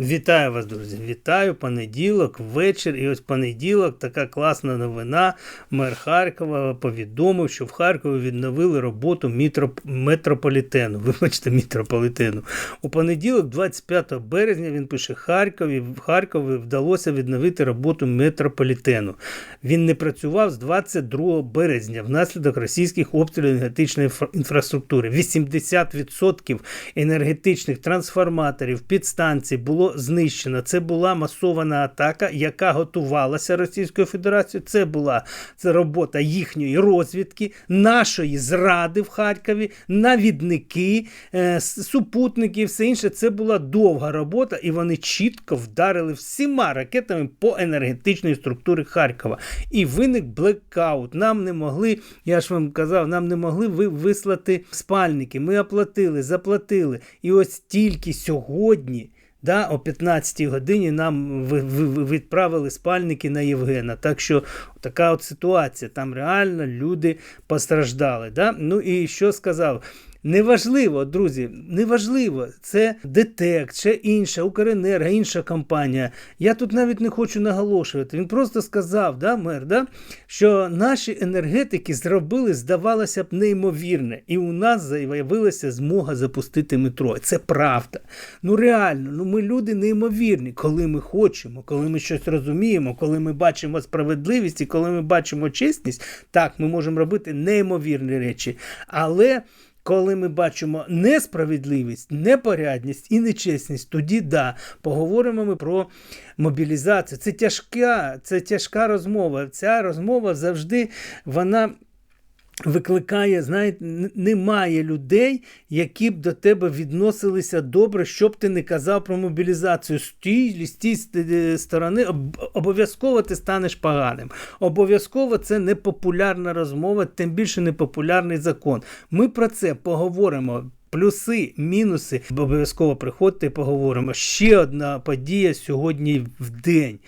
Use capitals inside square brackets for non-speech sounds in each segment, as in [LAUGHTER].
Вітаю вас, друзі! Вітаю понеділок, вечір. І ось понеділок така класна новина. Мер Харкова повідомив, що в Харкові відновили роботу мітро... метрополітену. [LAUGHS] Вибачте, мітрополітену. У понеділок, 25 березня, він пише: Харкові в Харкові вдалося відновити роботу метрополітену. Він не працював з 22 березня внаслідок російських обстрілів енергетичної інфраструктури. 80% енергетичних трансформаторів підстанцій було знищено. Це була масована атака, яка готувалася Російською Федерацією. Це була це робота їхньої розвідки, нашої зради в Харкові, навідники, е, супутники, все інше. Це була довга робота, і вони чітко вдарили всіма ракетами по енергетичній структурі Харкова. І виник блекаут. Нам не могли, я ж вам казав, нам не могли ви вислати спальники. Ми оплатили, заплатили. І ось тільки сьогодні. Да, О 15-й годині нам відправили спальники на Євгена. Так що така от ситуація. Там реально люди постраждали. Да? Ну і що сказав? Неважливо, друзі, неважливо, це ДТЕК, чи інша Укренерго, інша компанія. Я тут навіть не хочу наголошувати. Він просто сказав, да, мер, да, що наші енергетики зробили, здавалося б, неймовірне. І у нас з'явилася змога запустити метро. Це правда. Ну реально, ну ми люди неймовірні, коли ми хочемо, коли ми щось розуміємо, коли ми бачимо справедливість і коли ми бачимо чесність, так, ми можемо робити неймовірні речі. Але. Коли ми бачимо несправедливість, непорядність і нечесність, тоді да, поговоримо ми про мобілізацію. Це тяжка, це тяжка розмова. Ця розмова завжди вона викликає, знаєте, немає людей, які б до тебе відносилися добре, щоб ти не казав про мобілізацію. З тієї з тієї сторони обов'язково ти станеш поганим. Обов'язково це непопулярна розмова, тим більше непопулярний закон. Ми про це поговоримо. Плюси, мінуси, обов'язково приходьте і поговоримо. Ще одна подія сьогодні в день.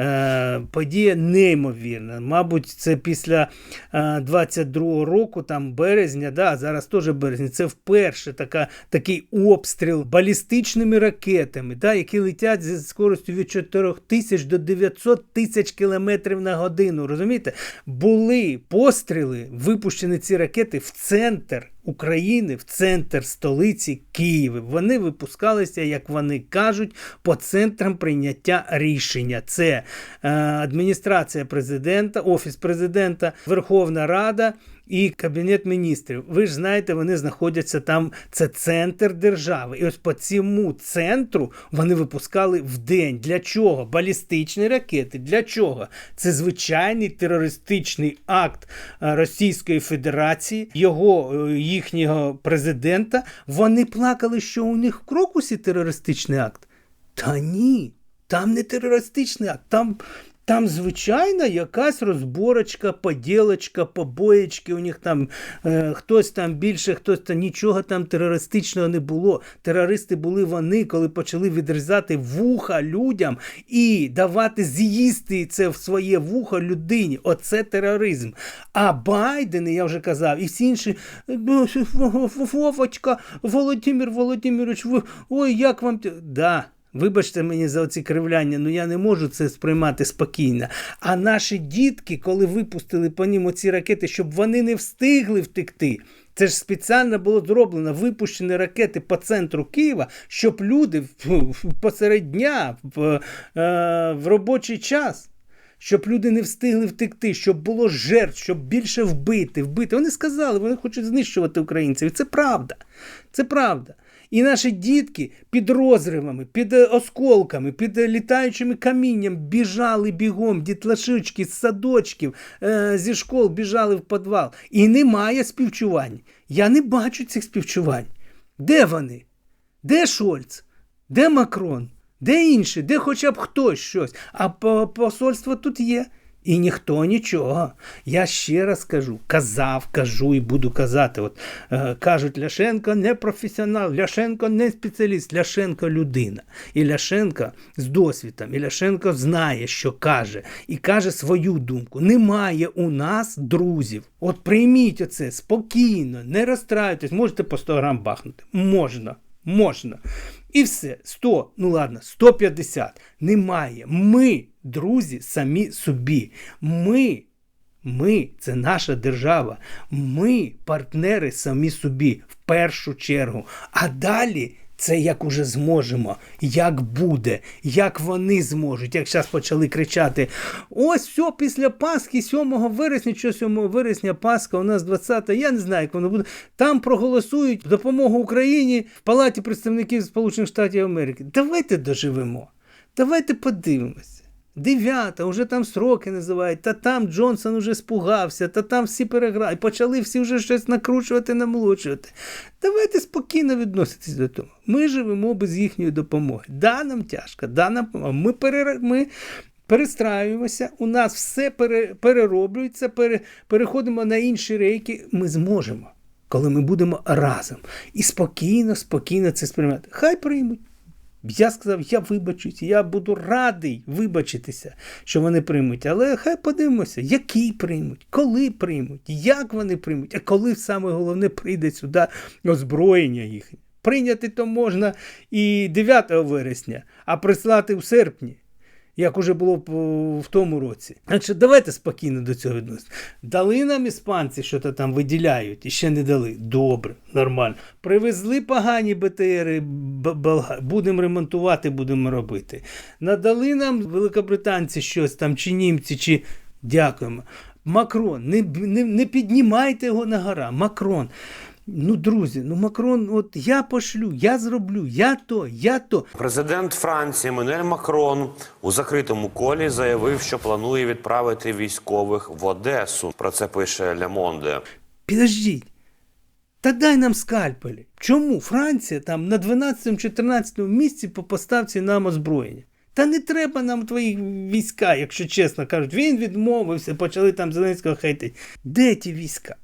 Е, подія неймовірна. Мабуть, це після 22-го е, року, там березня, да, зараз теж березня, це вперше така, такий обстріл балістичними ракетами, да, які летять зі скоростю від 4 тисяч до 900 тисяч кілометрів на годину. Розумієте? Були постріли, випущені ці ракети в центр. України в центр столиці Києва. Вони випускалися, як вони кажуть, по центрам прийняття рішення. Це е, адміністрація президента, офіс президента, Верховна Рада і Кабінет міністрів. Ви ж знаєте, вони знаходяться там. Це центр держави. І ось по цьому центру вони випускали в день. Для чого? Балістичні ракети. Для чого? Це звичайний терористичний акт е, Російської Федерації, його е, їхнього президента. Вони плакали, що у них в крокусі терористичний акт. Та ні. Там не терористичний акт, там там звичайна якась розборочка, поділочка, побоєчки. У них там е, хтось там більше, хтось там нічого там терористичного не було. Терористи були вони, коли почали відрізати вуха людям і давати з'їсти це в своє вухо людині. Оце тероризм. А Байден, я вже казав, і всі інші Вовочка, Володимир Володимирович, ой, як вам. Да, Вибачте мені за оці кривляння, ну я не можу це сприймати спокійно. А наші дітки, коли випустили по ним оці ракети, щоб вони не встигли втекти. Це ж спеціально було зроблено випущені ракети по центру Києва, щоб люди посеред дня в, е, в робочий час. Щоб люди не встигли втекти, щоб було жертв, щоб більше вбити, вбити. Вони сказали, вони хочуть знищувати українців. Це правда. Це правда. І наші дітки під розривами, під е, осколками, під е, літаючими камінням біжали бігом, дітлашички з садочків, е, зі школ біжали в підвал. І немає співчувань. Я не бачу цих співчувань. Де вони? Де Шольц? Де Макрон? Де інші? Де хоча б хтось щось? А посольство тут є. І ніхто нічого. Я ще раз кажу, казав, кажу і буду казати. От е, Кажуть, Ляшенко не професіонал, Ляшенко не спеціаліст, Ляшенко людина. І Ляшенко з досвідом, і Ляшенко знає, що каже, і каже свою думку. Немає у нас друзів. От прийміть оце спокійно, не розстраюйтесь, можете по 100 грам бахнути. Можна. Можна. І все. 100, ну ладно, 150. Немає. Ми, друзі, самі собі. Ми. Ми це наша держава. Ми партнери самі собі в першу чергу. А далі це як уже зможемо, як буде, як вони зможуть. Як зараз почали кричати: ось все після Пасхи, 7 вересня, що 7 вересня, Пасха, у нас 20, я не знаю, як воно буде. Там проголосують допомогу Україні в Палаті представників Сполучених Штатів Америки. Давайте доживемо. Давайте подивимося. Дев'ята, вже там сроки називають, та там Джонсон уже спугався, та там всі переграють, почали всі вже щось накручувати, намолочувати. Давайте спокійно відноситись до того. Ми живемо без їхньої допомоги. Да, нам тяжко, да, нам ми, пере... ми перестраюємося, у нас все пере... перероблюється, пере... переходимо на інші рейки. Ми зможемо, коли ми будемо разом. І спокійно, спокійно це сприймати. Хай приймуть. Я сказав, я вибачусь, я буду радий вибачитися, що вони приймуть. Але хай подивимося, які приймуть, коли приймуть, як вони приймуть, а коли саме головне прийде сюди озброєння їхнє. Прийняти то можна і 9 вересня, а прислати в серпні. Як уже було в тому році. Значить, давайте спокійно до цього відносимо. Дали нам іспанці, що то там виділяють, і ще не дали. Добре, нормально. Привезли погані БТРи, будемо ремонтувати, будемо робити. Надали нам великобританці щось там, чи німці, чи дякуємо. Макрон, не, не, не піднімайте його на гора. Макрон. Ну, друзі, ну Макрон, от я пошлю, я зроблю, я то, я то. Президент Франції Еммануель Макрон у закритому колі заявив, що планує відправити військових в Одесу. Про це пише Ля Monde. Підождіть. Та дай нам скальпелі. Чому Франція там на 12-14 місці по поставці нам озброєння? Та не треба нам твої війська, якщо чесно кажуть. Він відмовився, почали там Зеленського хейтити. Де ті війська?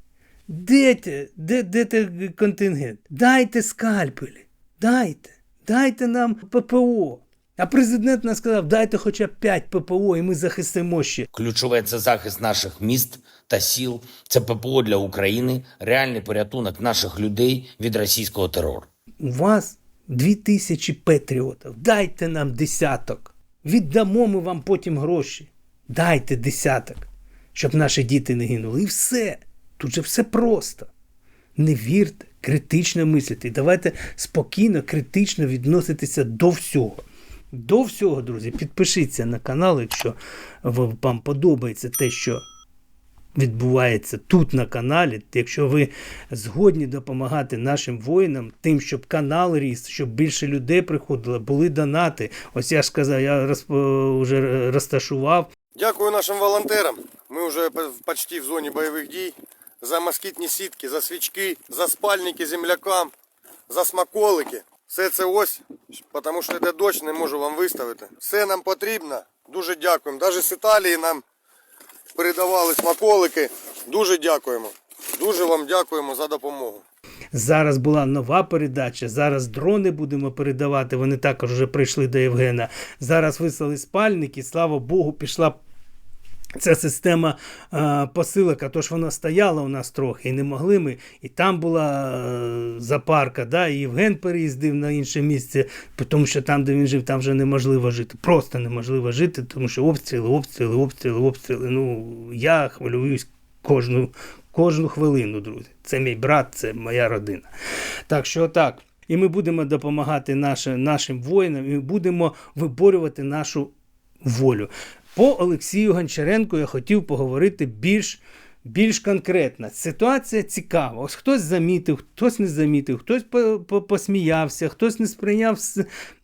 Де те, де, де те контингент? Дайте скальпелі, дайте, дайте нам ППО. А президент нас сказав, дайте хоча б 5 ППО, і ми захистимо ще. Ключове це захист наших міст та сіл. Це ППО для України, реальний порятунок наших людей від російського терору. У вас 2000 патріотів. Дайте нам десяток. Віддамо ми вам потім гроші. Дайте десяток, щоб наші діти не гинули. І все. Тут же все просто. Не вірте, критично мислити. Давайте спокійно, критично відноситися до всього. До всього, друзі, підпишіться на канал, якщо вам подобається те, що відбувається тут на каналі. Якщо ви згодні допомагати нашим воїнам, тим, щоб канал ріс, щоб більше людей приходило, були донати. Ось я ж сказав, я розп... вже розташував. Дякую нашим волонтерам. Ми вже почти в зоні бойових дій за москітні сітки, за свічки, за спальники землякам, за смаколики. Все це ось, тому що йде дощ, не можу вам виставити. Все нам потрібно. Дуже дякуємо. Навіть з Італії нам передавали смаколики. Дуже дякуємо. Дуже вам дякуємо за допомогу. Зараз була нова передача. Зараз дрони будемо передавати. Вони також вже прийшли до Євгена. Зараз вислали спальники. Слава Богу, пішла Ця система е, посилок, а то ж вона стояла у нас трохи, і не могли ми. І там була е, запарка, да, і Євген переїздив на інше місце, тому що там, де він жив, там вже неможливо жити. Просто неможливо жити, тому що обстріли, обстріли, обстріли, обстріли. Ну, я хвилююсь кожну, кожну хвилину, друзі. Це мій брат, це моя родина. Так що так. І ми будемо допомагати наші, нашим воїнам, і будемо виборювати нашу волю. По Олексію Гончаренку я хотів поговорити більш більш конкретно. Ситуація цікава. Ось хтось замітив, хтось не замітив, хтось посміявся, хтось не сприйняв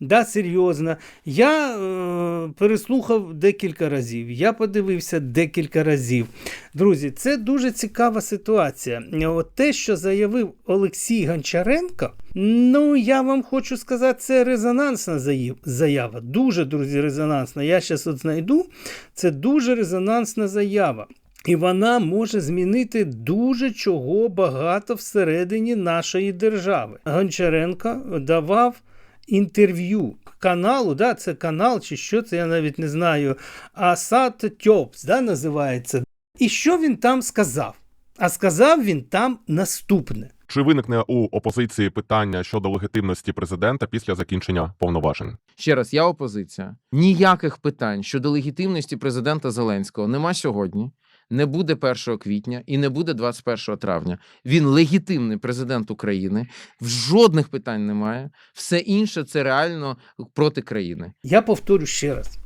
да, серйозно. Я е, переслухав декілька разів, я подивився декілька разів. Друзі, це дуже цікава ситуація. От Те, що заявив Олексій Гончаренко, ну я вам хочу сказати, це резонансна заява. Дуже, друзі, резонансна. Я зараз от знайду. Це дуже резонансна заява. І вона може змінити дуже чого багато всередині нашої держави. Гончаренко давав інтерв'ю каналу, да, це канал чи що це, я навіть не знаю. Асад Тьопс да, називається. І що він там сказав? А сказав він там наступне. Чи виникне у опозиції питання щодо легітимності президента після закінчення повноважень? Ще раз, я опозиція. Ніяких питань щодо легітимності президента Зеленського нема сьогодні, не буде 1 квітня і не буде 21 травня. Він легітимний президент України. В Жодних питань немає. Все інше це реально проти країни. Я повторю ще раз.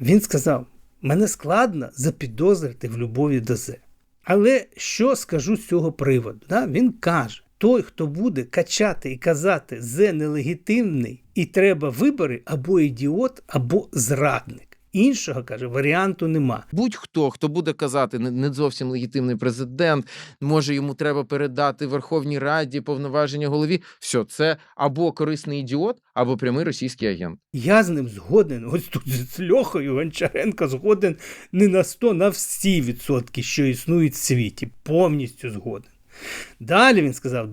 Він сказав: мене складно запідозрити в любові до Зе. Але що скажу з цього приводу? Да? Він каже: той, хто буде качати і казати Зе нелегітимний, і треба вибори, або ідіот, або зрадник. Іншого каже, варіанту нема. Будь-хто, хто буде казати не, зовсім легітимний президент, може йому треба передати Верховній Раді повноваження голові. Все, це або корисний ідіот, або прямий російський агент. Я з ним згоден. Ось тут з Льохою Гончаренко згоден не на 100, на всі відсотки, що існують в світі. Повністю згоден. Далі він сказав: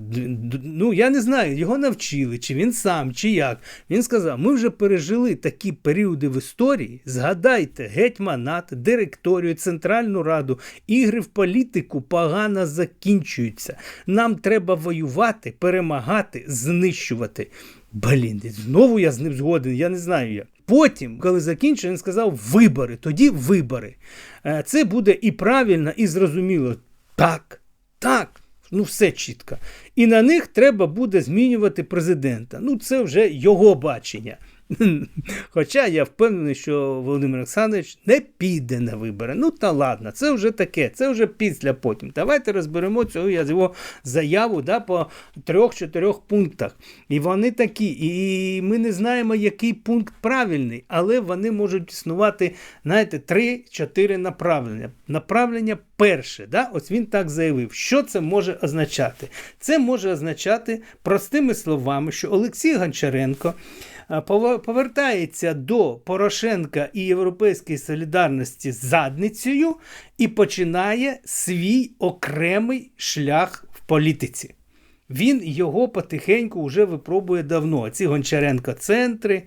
ну я не знаю, його навчили, чи він сам, чи як. Він сказав: ми вже пережили такі періоди в історії. Згадайте, гетьманат, директорію, Центральну Раду, ігри в політику погано закінчуються. Нам треба воювати, перемагати, знищувати. Блін, знову я з ним згоден, я не знаю як. Потім, коли закінчив, він сказав вибори. Тоді вибори. Е, Це буде і правильно, і зрозуміло. Так, так, ну все чітко. І на них треба буде змінювати президента. Ну, це вже його бачення. [LAUGHS] Хоча я впевнений, що Володимир Олександрович не піде на вибори. Ну та ладно, це вже таке, це вже після потім. Давайте розберемо цю його заяву да, по трьох-чотирьох пунктах. І вони такі. І ми не знаємо, який пункт правильний, але вони можуть існувати, знаєте, три-чотири направлення. Направлення перше, да, ось він так заявив. Що це може означати? Це може означати простими словами, що Олексій Гончаренко повертається до Порошенка і Європейської солідарності задницею і починає свій окремий шлях в політиці. Він його потихеньку вже випробує давно. Ці Гончаренко центри.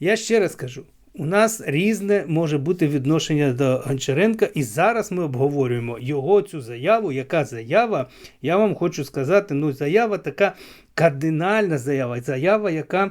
Я ще раз кажу. У нас різне може бути відношення до Гончаренка, і зараз ми обговорюємо його цю заяву. Яка заява? Я вам хочу сказати, ну, заява така кардинальна заява, заява, яка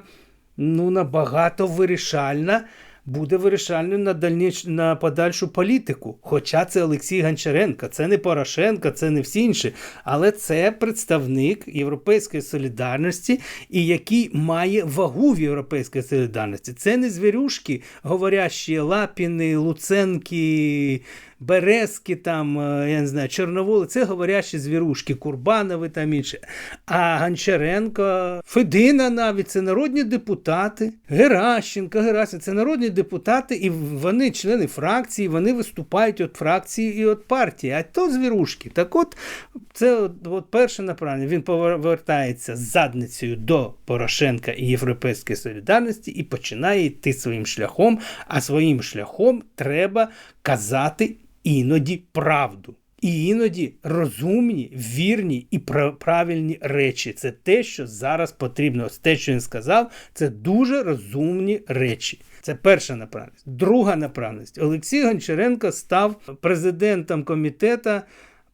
ну, набагато вирішальна, буде вирішальною на, дальніш, на подальшу політику. Хоча це Олексій Гончаренко, це не Порошенко, це не всі інші, але це представник Європейської солідарності, і який має вагу в Європейській солідарності. Це не звірюшки, говорящі Лапіни, Луценки. Березки, там, е, я не знаю, Чорноволи, це говорящі звірушки, Курбанови там інше. А Гончаренко, Федина навіть це народні депутати, Геращенко, Герасин, це народні депутати, і вони члени фракції, вони виступають від фракції і від партії. А то звірушки. Так от, це от, от перше направлення. Він повертається з задницею до Порошенка і Європейської солідарності і починає йти своїм шляхом. А своїм шляхом треба казати іноді правду. І іноді розумні, вірні і пра- правильні речі. Це те, що зараз потрібно. Ось те, що він сказав, це дуже розумні речі. Це перша направленість. Друга направленість. Олексій Гончаренко став президентом комітету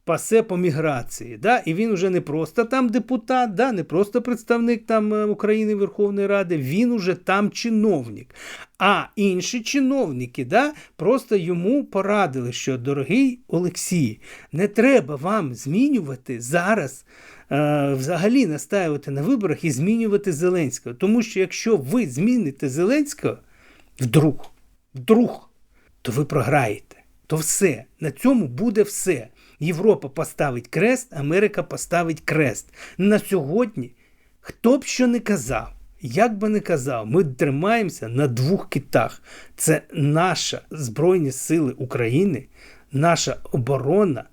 пасе по міграції. Да? І він вже не просто там депутат, да? не просто представник там е, України Верховної Ради, він уже там чиновник. А інші чиновники да, просто йому порадили, що дорогий Олексій, не треба вам змінювати зараз. е, Взагалі настаювати на виборах і змінювати Зеленського. Тому що якщо ви зміните Зеленського, вдруг, вдруг, то ви програєте. То все. На цьому буде все. Європа поставить крест, Америка поставить крест. На сьогодні, хто б що не казав, як би не казав, ми тримаємося на двох китах. Це наша Збройні Сили України, наша оборона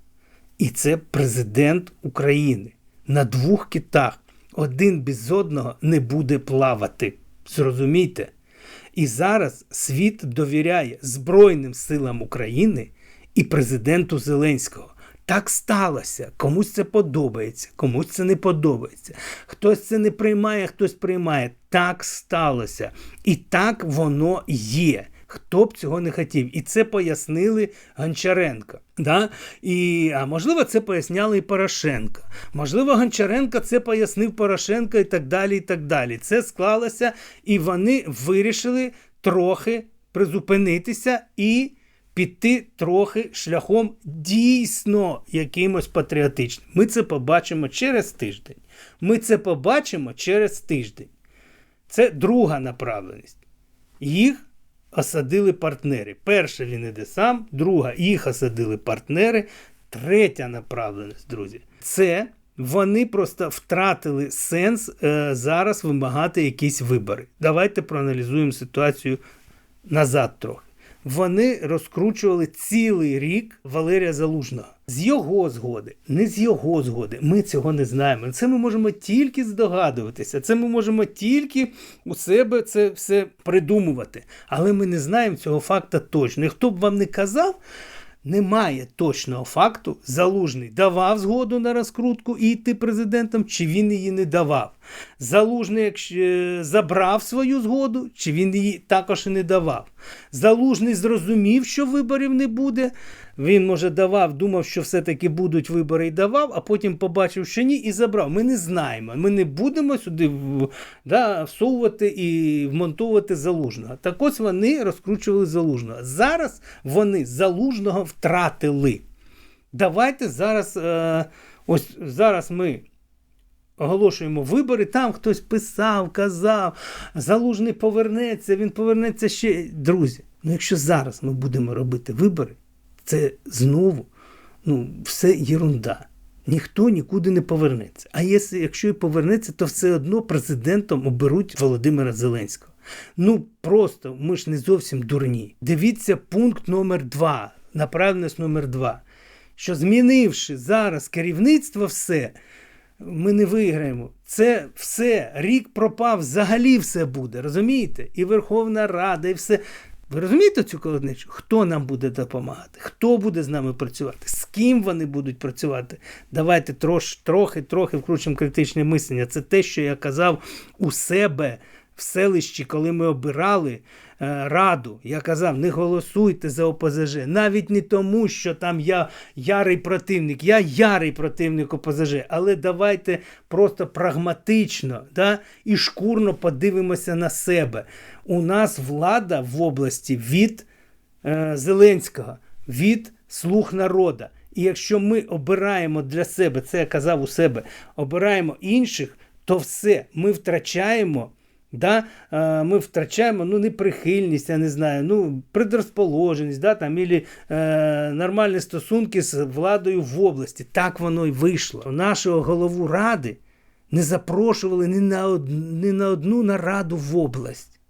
і це президент України. На двох китах. Один без одного не буде плавати. Зрозумійте? І зараз світ довіряє Збройним силам України і президенту Зеленського. Так сталося. Комусь це подобається, комусь це не подобається. Хтось це не приймає, хтось приймає. Так сталося. І так воно є. Хто б цього не хотів. І це пояснили Гончаренко. Да? І, а можливо, це поясняли і Порошенко. Можливо, Гончаренко це пояснив Порошенко і так далі. і так далі. Це склалося, і вони вирішили трохи призупинитися і піти трохи шляхом дійсно якимось патріотичним. Ми це побачимо через тиждень. Ми це побачимо через тиждень. Це друга направленість. Їх осадили партнери. Перша він іде сам, друга їх осадили партнери. Третя направленість, друзі. Це вони просто втратили сенс е, зараз вимагати якісь вибори. Давайте проаналізуємо ситуацію назад трохи. Вони розкручували цілий рік Валерія Залужного. З його згоди, не з його згоди. Ми цього не знаємо. Це ми можемо тільки здогадуватися. Це ми можемо тільки у себе це все придумувати. Але ми не знаємо цього факта точно. І хто б вам не казав, немає точного факту, залужний давав згоду на розкрутку і йти президентом, чи він її не давав. Залужний е, забрав свою згоду, чи він її також не давав. Залужний зрозумів, що виборів не буде. Він, може, давав, думав, що все-таки будуть вибори і давав, а потім побачив, що ні, і забрав. Ми не знаємо. Ми не будемо сюди да, всовувати і вмонтовувати залужного. Так ось вони розкручували залужного. Зараз вони залужного втратили. Давайте зараз, е, ось зараз ми оголошуємо вибори, там хтось писав, казав, залужний повернеться, він повернеться ще. Друзі, ну якщо зараз ми будемо робити вибори, це знову ну, все єрунда. Ніхто нікуди не повернеться. А якщо, якщо і повернеться, то все одно президентом оберуть Володимира Зеленського. Ну просто ми ж не зовсім дурні. Дивіться пункт номер 2, направленість номер 2, що змінивши зараз керівництво, все, ми не виграємо. Це все, рік пропав, взагалі все буде. Розумієте? І Верховна Рада, і все. Ви розумієте цю колодничу? Хто нам буде допомагати? Хто буде з нами працювати? З ким вони будуть працювати? Давайте трош, трохи, трохи вкручимо критичне мислення. Це те, що я казав у себе в селищі, коли ми обирали раду. Я казав, не голосуйте за ОПЗЖ. Навіть не тому, що там я ярий противник. Я ярий противник ОПЗЖ. Але давайте просто прагматично да, і шкурно подивимося на себе. У нас влада в області від е, Зеленського, від слуг народа. І якщо ми обираємо для себе, це я казав у себе, обираємо інших, то все, ми втрачаємо. Да? Е, ми втрачаємо ну, неприхильність, я не знаю, ну, предрозположеність, да, там, ілі, е, нормальні стосунки з владою в області. Так воно й вийшло. Нашого голову ради не запрошували ні на, од... ні на одну нараду в область.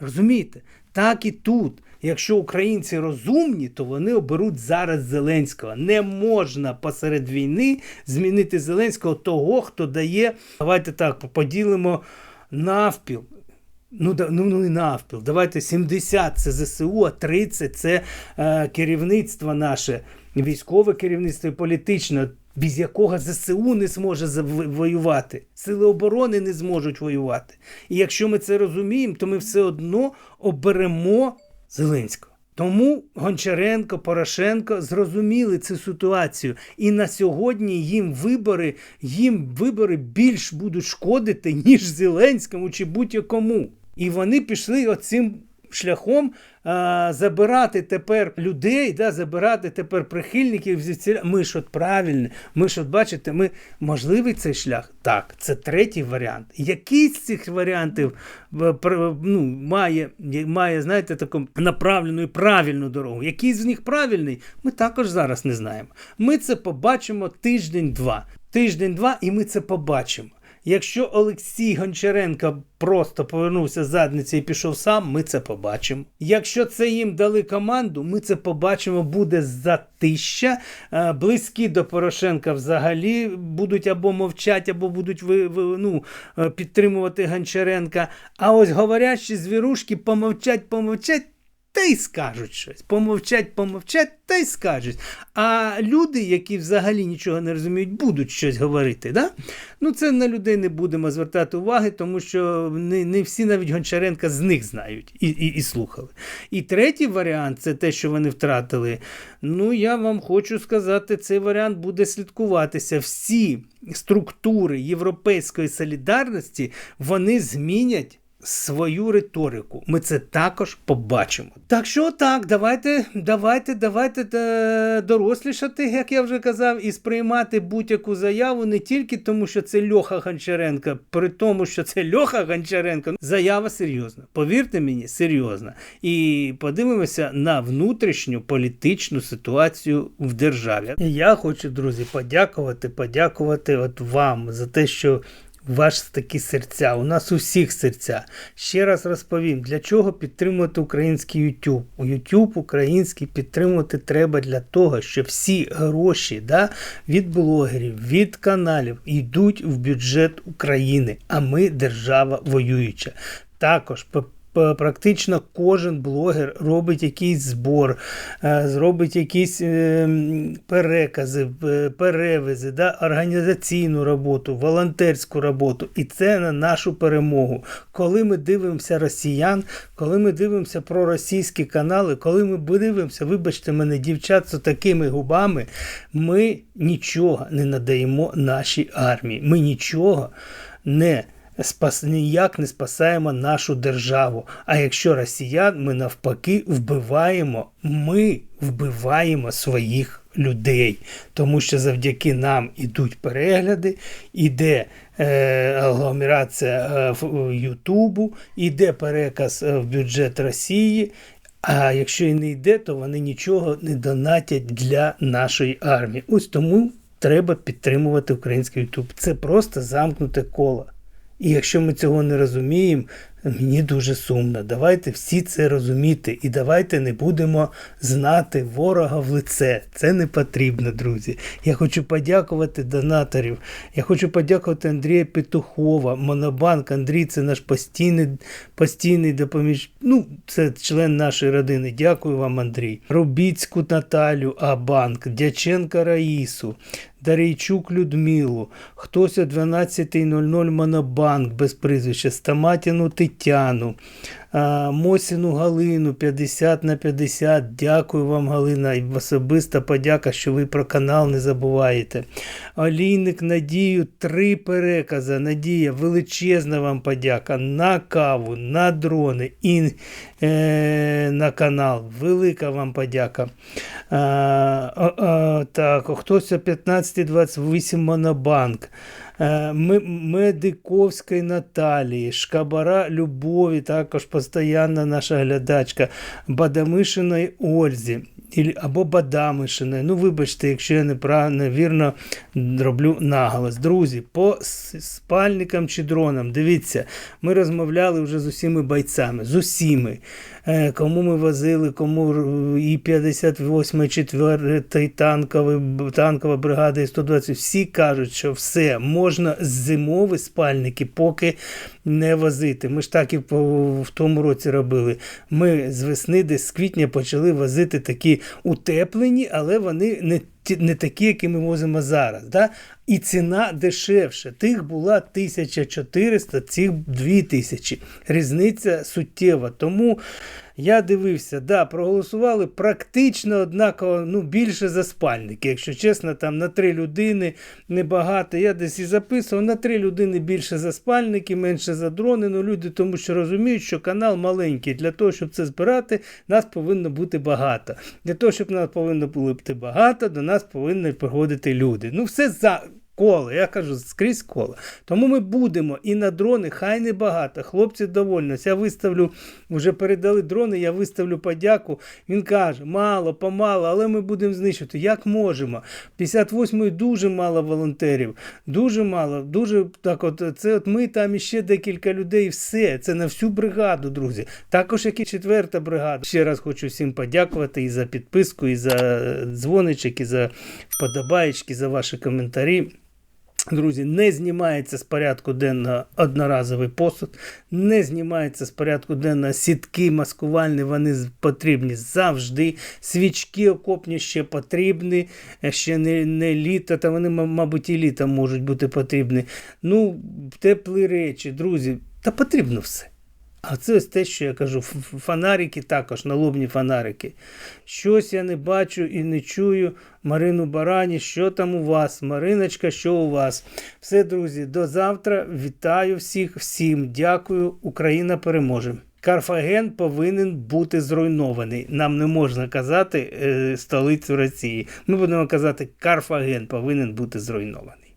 Розумієте? Так і тут. Якщо українці розумні, то вони оберуть зараз Зеленського. Не можна посеред війни змінити Зеленського того, хто дає. Давайте так поділимо навпіл. Ну, да- ну, ну не навпіл. Давайте 70 це ЗСУ, а 30 це е, керівництво наше, військове керівництво і політичне, без якого ЗСУ не зможе воювати. Сили оборони не зможуть воювати. І якщо ми це розуміємо, то ми все одно оберемо Зеленського. Тому Гончаренко, Порошенко зрозуміли цю ситуацію. І на сьогодні їм вибори, їм вибори більш будуть шкодити, ніж Зеленському чи будь-якому. І вони пішли оцим шляхом а, забирати тепер людей, да, забирати тепер прихильників. звідсіля. Ми ж от правильне, ми ж от бачите, ми можливий цей шлях? Так, це третій варіант. Який з цих варіантів е, ну, має, має, знаєте, таку направлену і правильну дорогу? Який з них правильний, ми також зараз не знаємо. Ми це побачимо тиждень-два. Тиждень-два, і ми це побачимо. Якщо Олексій Гончаренко просто повернувся задниці і пішов сам, ми це побачимо. Якщо це їм дали команду, ми це побачимо, буде затища. Е, Близькі до Порошенка взагалі будуть або мовчати, або будуть ви, ви- ну, е, підтримувати Гончаренка. А ось говорящі звірушки помовчать, помовчать. Та й скажуть щось. Помовчать, помовчать, та й скажуть. А люди, які взагалі нічого не розуміють, будуть щось говорити. Да? Ну, це на людей не будемо звертати уваги, тому що не, не всі навіть Гончаренка з них знають і, і, і слухали. І третій варіант це те, що вони втратили. Ну, я вам хочу сказати, цей варіант буде слідкуватися. Всі структури європейської солідарності вони змінять. Свою риторику. Ми це також побачимо. Так що так, давайте, давайте, давайте е, дорослішати, як я вже казав, і сприймати будь-яку заяву не тільки тому, що це Льоха Гончаренко, при тому, що це Льоха Гончаренко. Заява серйозна. Повірте мені, серйозна. І подивимося на внутрішню політичну ситуацію в державі. Я хочу, друзі, подякувати, подякувати от вам за те, що. Ваші такі серця, у нас у всіх серця. Ще раз розповім, для чого підтримувати український YouTube. У YouTube український підтримувати треба для того, щоб всі гроші да, від блогерів, від каналів йдуть в бюджет України, а ми держава воююча. Також Практично кожен блогер робить якийсь збор, е, зробить якісь е, перекази, перевези, да, організаційну роботу, волонтерську роботу. І це на нашу перемогу. Коли ми дивимося росіян, коли ми дивимося про російські канали, коли ми дивимося, вибачте мене, дівчат з такими губами, ми нічого не надаємо нашій армії. Ми нічого не спас ніяк не спасаємо нашу державу. А якщо росіян, ми навпаки вбиваємо, ми вбиваємо своїх людей, тому що завдяки нам ідуть перегляди, іде е, агломерація е, в- Ютубу, іде переказ е, в бюджет Росії. А якщо і не йде, то вони нічого не донатять для нашої армії. Ось тому треба підтримувати український Ютуб. Це просто замкнуте коло. І якщо ми цього не розуміємо, мені дуже сумно. Давайте всі це розуміти і давайте не будемо знати ворога в лице. Це не потрібно, друзі. Я хочу подякувати донаторів. Я хочу подякувати Андрія Петухова, Монобанк. Андрій це наш постійний, постійний допоміж. Ну, це член нашої родини. Дякую вам, Андрій. Робіцьку Наталю Абанк, Дяченка Раїсу. Дарійчук Людмилу, хтось о 12.00 Монобанк без прізвища, Стаматіну Тетяну, а, Мосіну Галину 50 на 50. Дякую вам, Галина. І особиста подяка, що ви про канал не забуваєте. Олійник Надію, три перекази. Надія, величезна вам подяка на каву, на дрони і е, на канал. Велика вам подяка. А, а, а, так, хтось о 15.28 Монобанк. Е, Медиковської Наталії, Шкабара Любові, також постійна наша глядачка, Бадамишиної Ользі. Або Бадамишиної. Ну, вибачте, якщо я невірно роблю наголос. Друзі, по спальникам чи дронам, дивіться, ми розмовляли вже з усіма бойцями, з усіми. Е, Кому ми возили, кому і 58 4 танковий, танкова бригада і 120, всі кажуть, що все, можна зимові спальники поки не возити. Ми ж так і в тому році робили. Ми з весни, десь з квітня почали возити такі утеплені, але вони не, не такі, які ми возимо зараз. Да? І ціна дешевша. Тих була 1400, цих 2000. Різниця суттєва. Тому я дивився, да, проголосували практично однаково, ну більше за спальники. Якщо чесно, там на три людини небагато. Я десь і записував на три людини більше за спальники, менше за дрони. Ну люди тому що розуміють, що канал маленький. Для того, щоб це збирати, нас повинно бути багато. Для того, щоб нас повинно бути багато, до нас повинні приходити люди. Ну, все за. Коло, я кажу, скрізь коло. Тому ми будемо і на дрони, хай не багато. Хлопці довольнося. Я виставлю, вже передали дрони, я виставлю подяку. Він каже, мало, помало, але ми будемо знищувати. Як можемо? 58-ї дуже мало волонтерів. Дуже мало. Дуже так, от це от ми там іще декілька людей, все. Це на всю бригаду, друзі. Також як і четверта бригада. Ще раз хочу всім подякувати і за підписку, і за дзвоничок, і за вподобаєчки, за ваші коментарі. Друзі, не знімається з порядку денного одноразовий посуд, не знімається з порядку денного сітки маскувальні, вони потрібні завжди. Свічки окопні ще потрібні, е, ще не, не літо, та вони, мабуть, і літо можуть бути потрібні. Ну, теплі речі, друзі, та потрібно все. А це ось те, що я кажу, фонарики також, налобні фонарики. Щось я не бачу і не чую Марину Барані, що там у вас? Мариночка, що у вас? Все, друзі, до завтра. Вітаю всіх, всім дякую. Україна переможе. Карфаген повинен бути зруйнований. Нам не можна казати е, столицю Росії. Ми будемо казати, Карфаген повинен бути зруйнований.